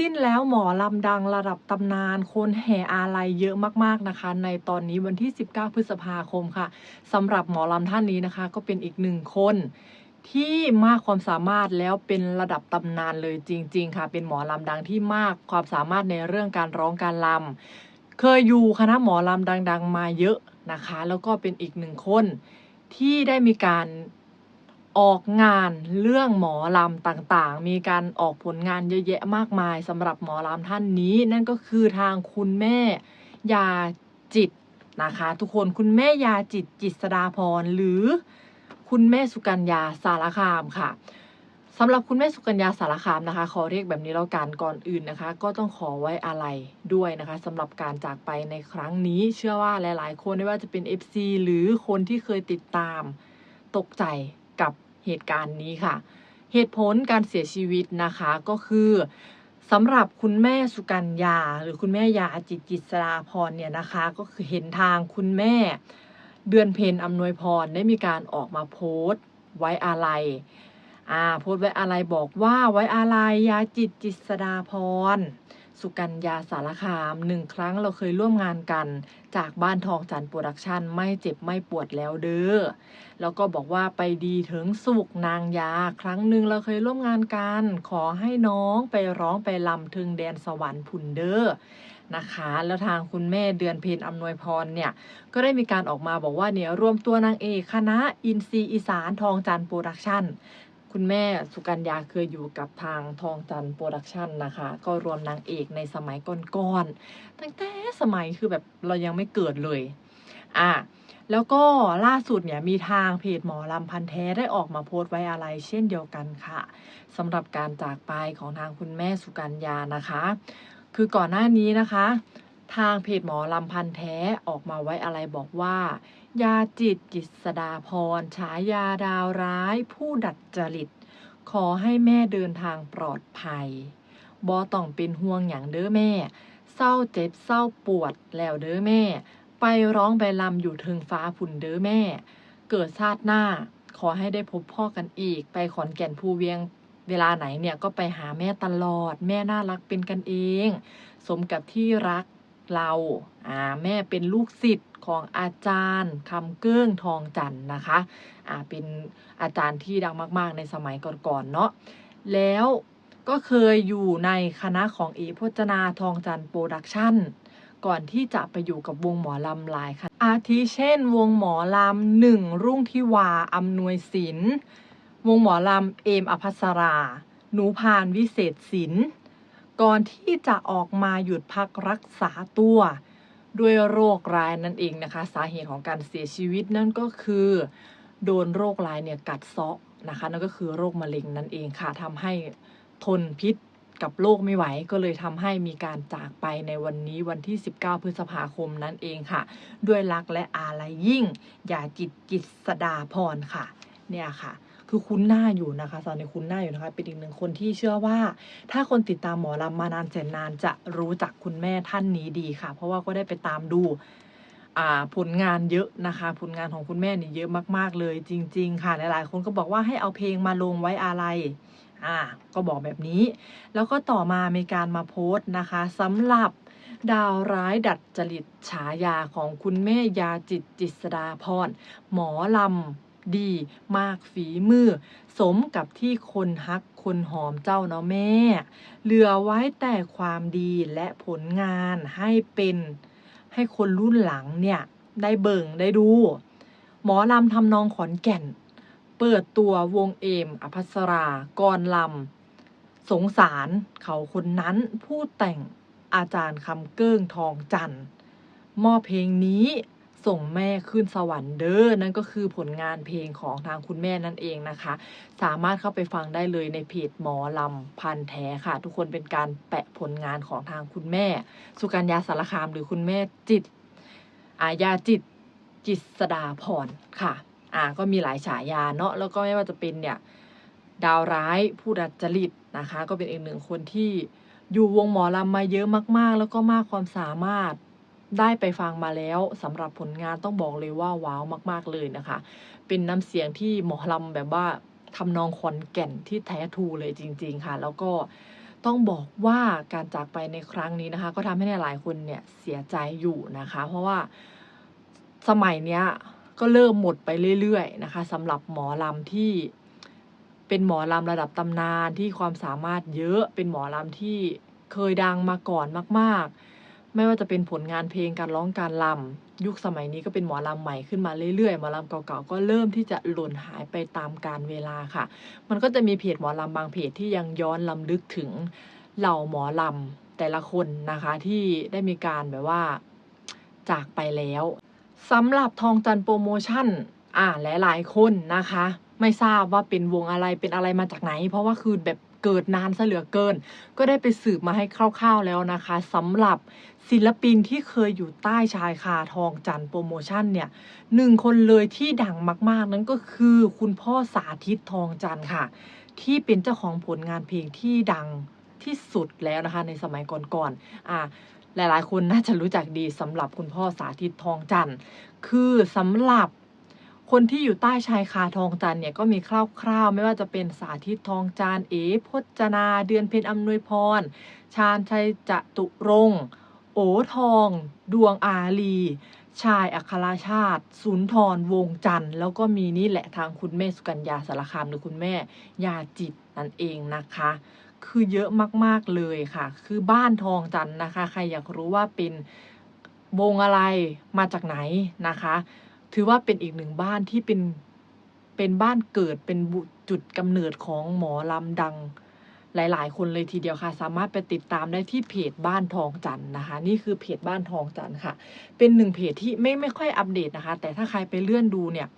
สิ้นแล้วหมอลำดังระดับตำนานคนแห่อาลัยเยอะมากๆนะคะ ในตอนนี้วันที่ 19 พฤษภาคมค่ะสำหรับหมอลำท่านนี้นะคะ ก็เป็นอีกหนึ่งคนที่มากความสามารถแล้วเป็นระดับตำนานเลยจริง ๆ ค่ะ เป็นหมอลำดังที่มากความสามารถในเรื่องการร้องการลำเคยอยู่คณะหมอลำดัง ๆ มาเยอะนะคะ แล้วก็เป็นอีกหนึ่งคนที่ได้มีการ ออกงานเรื่องหมอลำต่างๆ มีการออกผลงานเยอะแยะมากมายสำหรับหมอลำท่านนี้ นั่นก็คือทางคุณแม่ยาจิตนะคะ ทุกคนคุณแม่ยาจิตจิตสดาพรหรือคุณแม่สุกัญญาสารคามค่ะสำหรับคุณแม่สุกัญญาสารคามนะคะ ขอเรียกแบบนี้แล้วกันก่อนอื่นนะคะ ก็ต้องขอไว้อะไรด้วยนะคะสำหรับการจากไปในครั้งนี้เชื่อว่าหลาย ๆ คนไม่ว่าจะเป็น FC หรือคนที่เคยติดตามตกใจ กับเหตุการณ์นี้ค่ะ เหตุผลการเสียชีวิตนะคะก็คือสำหรับคุณแม่สุกัญญา หรือคุณแม่ยาจิตจิตสราพรเนี่ยนะคะก็คือเห็นทางคุณแม่เดือนเพนอำนวยพรได้มีการออกมาโพสต์ไว้อาลัยอ่าโพสต์ไว้อาลัยบอกว่าไว้อาลัยยาจิตจิตสดาพร สุกัญญาสารคามหนึ่งครั้งเราเคยร่วมงานกัน จากบ้านทองจันโปรดักชันไม่เจ็บไม่ปวดแล้วเด้อแล้วก็บอกว่าไปดีถึงสุกนางยา ครั้งหนึ่งเราเคยร่วมงานกัน ขอให้น้องไปร้องไปลำถึงแดนสวรรค์พุนเด้อนะคะ แล้วทางคุณแม่เดือนเพนอำนวยพรเนี่ย ก็ได้มีการออกมาบอกว่าเนี่ยรวมตัวนางเอกคณะอินซีอีสานทองจันโปรดักชัน คุณแม่สุกัญญาเคยอยู่กับทางทองจันโปรดักชันนะคะ ก็รวมนางเอกในสมัยก่อนๆตั้งแต่สมัยคือแบบเรายังไม่เกิดเลย อะแล้วก็ล่าสุดเนี่ยมีทางเพจหมอลำพันธ์แท้ได้ออกมาโพสต์ไว้อะไรเช่นเดียวกันค่ะสำหรับการจากไปของทางคุณแม่สุกัญญานะคะ คือก่อนหน้านี้นะคะ ทางเพจหมอลำพันธ์แท้ออกมาไว้อะไรบอกว่า ยาจิตกิษดาพร ฉายาดาวร้าย ผู้ดัดจริต ขอให้แม่เดินทางปลอดภัยบอต้องเป็นห่วงอย่างเด้อแม่ เศร้าเจ็บเศร้าปวดแล้วเด้อแม่ ไปร้องไปลำอยู่เทิงฟ้าผุนเด้อแม่ เกิดชาติหน้า ขอให้ได้พบพ่อกันอีก ไปขอนแก่นภูเวียง เวลาไหนเนี่ยก็ไปหาแม่ตลอด แม่น่ารักเป็นกันเอง สมกับที่รักเรา อ่า แม่เป็นลูกศิษย์ ของอาจารย์คำเกื้องทองจันนะคะอ่าเป็นอาจารย์ที่ดังมากๆ ในสมัยก่อนๆเนาะแล้วก็เคยอยู่ในคณะของเอพจนาทองจันโปรดักชั่นก่อนที่จะไปอยู่กับวงหมอลำหลายค่ะ อาทิเช่น วงหมอลำหนึ่งรุ่งทิวาอำนวยศิลป์วงหมอลำเอมอภัสรา หนูพานวิเศษศิลป์ก่อนที่จะออกมาหยุดพักรักษาตัว ด้วยโรคร้ายนั่นเองนะคะ สาเหตุของการเสียชีวิตนั่นก็คือ โดนโรคร้ายเนี่ยกัดเซาะนะคะนั่นก็คือโรคมะเร็งนั่นเองค่ะทำให้ทนพิษกับโรคไม่ไหวก็เลยทำให้มีการจากไปในวันนี้วันที่ 19 พฤษภาคมนั่นเองค่ะ ด้วยรักและอาลัยยิ่ง อย่าจิตกิจสดาพรค่ะ เนี่ยค่ะ คือคุ้นหน้าอยู่นะคะตอนนี้คุ้นหน้าอยู่นะคะ เป็นอีกหนึ่งคนที่เชื่อว่า ถ้าคนติดตามหมอลำมานานแสนนานจะรู้จักคุณแม่ท่านนี้ดีค่ะ เพราะว่าก็ได้ไปตามดูผลงานเยอะนะคะ ผลงานของคุณแม่นี่เยอะมาก ๆ เลยจริง ๆ ค่ะ หลาย ๆ คนก็บอกว่าให้เอาเพลงมาลงไว้อะไรอ่าก็บอกแบบนี้ แล้วก็ต่อมามีการมาโพสต์นะคะสำหรับดาวร้ายดัดจริตฉายาของคุณแม่ยาจิตจิตสดาพรหมอลำ ดีมากฝีมือ สมกับที่คนฮักคนหอมเจ้าเนาะแม่ เหลือไว้แต่ความดีและผลงานให้เป็นให้คนรุ่นหลังเนี่ยได้เบิ่งได้ดู หมอลำทำนองขอนแก่น เปิดตัววงเอม อภัสรากรลำ สงสารเขาคนนั้นผู้แต่งอาจารย์คำเกิ้งทองจันทร์มอบเพลงนี้ ส่งแม่ขึ้นสวรรค์เด้อนั่นก็คือผลงานเพลงของทางคุณแม่นั่นเองนะคะ สามารถเข้าไปฟังได้เลยในเพจหมอลำพันแท้ค่ะ ทุกคนเป็นการแปะผลงานของทางคุณแม่ สุกัญญาสารคามหรือคุณแม่จิต อายาจิต จิตสดาพรค่ะ อ่าก็มีหลายฉายาเนาะแล้วก็ไม่ว่าจะเป็นเนี่ยดาวร้ายผู้ดัดจริตนะคะ ก็เป็นอีกหนึ่งคนที่อยู่วงหมอลำมาเยอะมากๆ แล้วก็มากความสามารถ ได้ไปฟังมาแล้วสำหรับผลงานต้องบอกเลยว่าว้าวมากๆเลยนะคะ เป็นน้ำเสียงที่หมอลำแบบว่าทำนองขอนแก่นที่แท้ทูเลยจริง ๆค่ะ แล้วก็ต้องบอกว่าการจากไปในครั้งนี้นะคะ ก็ทำให้หลายคนเนี่ยเสียใจอยู่นะคะ เพราะว่าสมัยเนี้ยก็เริ่มหมดไปเรื่อยๆนะคะสำหรับหมอลำที่เป็นหมอลำระดับตำนานที่ความสามารถเยอะเป็นหมอลำที่เคยดังมาก่อนมาก ๆ ไม่ว่าจะเป็นผลงานเพลงการร้องการลำยุคสมัยนี้ก็เป็นหมอลำใหม่ขึ้นมาเรื่อยๆหมอลำเก่าๆก็เริ่มที่จะหล่นหายไปตามกาลเวลาค่ะ มันก็จะมีเพจหมอลำบางเพจที่ยังย้อนลำลึกถึงเหล่าหมอลำแต่ละคนนะคะที่ได้มีการแบบว่าจากไปแล้วสำหรับทองจันโปรโมชั่นอ่าหลายๆคนนะคะ ไม่ทราบว่าเป็นวงอะไรเป็นอะไรมาจากไหน เพราะว่าคือแบบ เกิดนานซะเหลือเกิน ก็ได้ไปสืบมาให้คร่าวๆแล้วนะคะสำหรับศิลปินที่เคยอยู่ใต้ชายคาทองจันโปรโมชั่นเนี่ยหนึ่งคนเลยที่ดังมากๆ นั้นก็คือคุณพ่อสาธิตทองจันค่ะ ที่เป็นเจ้าของผลงานเพลงที่ดังที่สุดแล้วนะคะในสมัยก่อนๆอ่าหลายๆ คนน่าจะรู้จักดีสำหรับคุณพ่อสาธิตทองจันทร์คือสำหรับ คนที่อยู่ใต้ชายคาทองจันเนี่ยก็มีคร่าวๆ ไม่ว่าจะเป็นสาธิตทองจันเอพจนา เดือนเพ็ญอำนวยพร ชาญชัยจตุรงค์โอทอง ดวงอาลี ชายอัครชาติ สุนทรวงจันทร์ แล้วก็มีนี่แหละทางคุณแม่สุกัญญาสารคามหรือคุณแม่ยาจิตนั่นเองนะคะ คือเยอะมากๆเลยค่ะ คือบ้านทองจันทร์นะคะ ใครอยากรู้ว่าเป็นวงอะไรมาจากไหนนะคะ ถือว่าเป็นอีกหนึ่งบ้านที่เป็นเป็นบ้านเกิดเป็นจุดกำเนิดของหมอลำดังหลาย ๆ คนเลยทีเดียวค่ะ สามารถไปติดตามได้ที่เพจบ้านทองจันนะคะ นี่คือเพจบ้านทองจันค่ะ เป็นหนึ่งเพจที่ไม่ไม่ค่อยอัปเดตนะคะ แต่ถ้าใครไปเลื่อนดูเนี่ย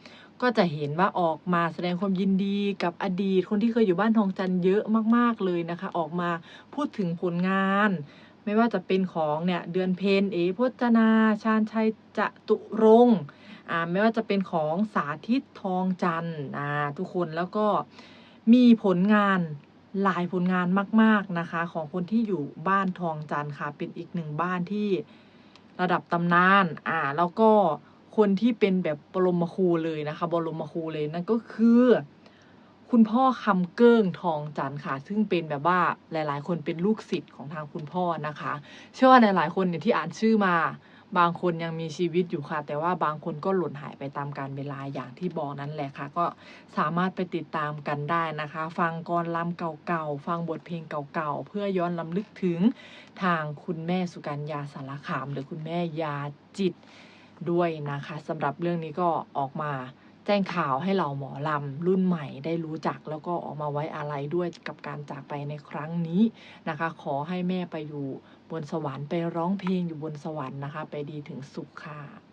ก็จะเห็นว่าออกมาแสดงความยินดีกับอดีต คนที่เคยอยู่บ้านทองจันเยอะมาก ๆ เลยนะคะ ออกมาพูดถึงผลงาน ไม่ว่าจะเป็นของเนี่ยเดือนเพนเอพจนาชาญชัยจตุรงค์ ไม่ว่าจะเป็นของสาธิตทองจันทร์ทุกคนแล้วก็มีผลงานหลายผลงานมาก ๆนะคะ ของคนที่อยู่บ้านทองจันทร์ค่ะ เป็นอีกหนึ่งบ้านที่ระดับตำนานอ่าแล้วก็คนที่เป็นแบบบรมครูเลยนะคะบรมครูเลยนั่นก็คือ คุณพ่อคำเกิ้งทองจันทร์ค่ะ ซึ่งเป็นแบบว่าหลาย ๆ คนเป็นลูกศิษย์ของทางคุณพ่อนะคะ เชื่อว่าหลาย ๆ คนเนี่ยที่อ่านชื่อมา บางคนยังมีชีวิตอยู่ค่ะ แต่ว่าบางคนก็หล่นหายไปตามการเวลาอย่างที่บอกนั่นแหละค่ะ ก็สามารถไปติดตามกันได้นะคะ ฟังกรลำเก่าๆ ฟังบทเพลงเก่าๆ เพื่อย้อนลำลึกถึงทางคุณแม่สุกัญญาสารคาม หรือคุณแม่ยาจิตด้วยนะคะสำหรับเรื่องนี้ก็ออกมาแจ้งข่าวให้เหล่าหมอลำรุ่นใหม่ได้รู้จักแล้วก็ออกมาไว้อาลัยด้วยกับการจากไปในครั้งนี้นะคะ ขอให้แม่ไปอยู่ บนสวรรค์ไปร้องเพลงอยู่บนสวรรค์นะคะ ไปดีถึงสุขค่ะ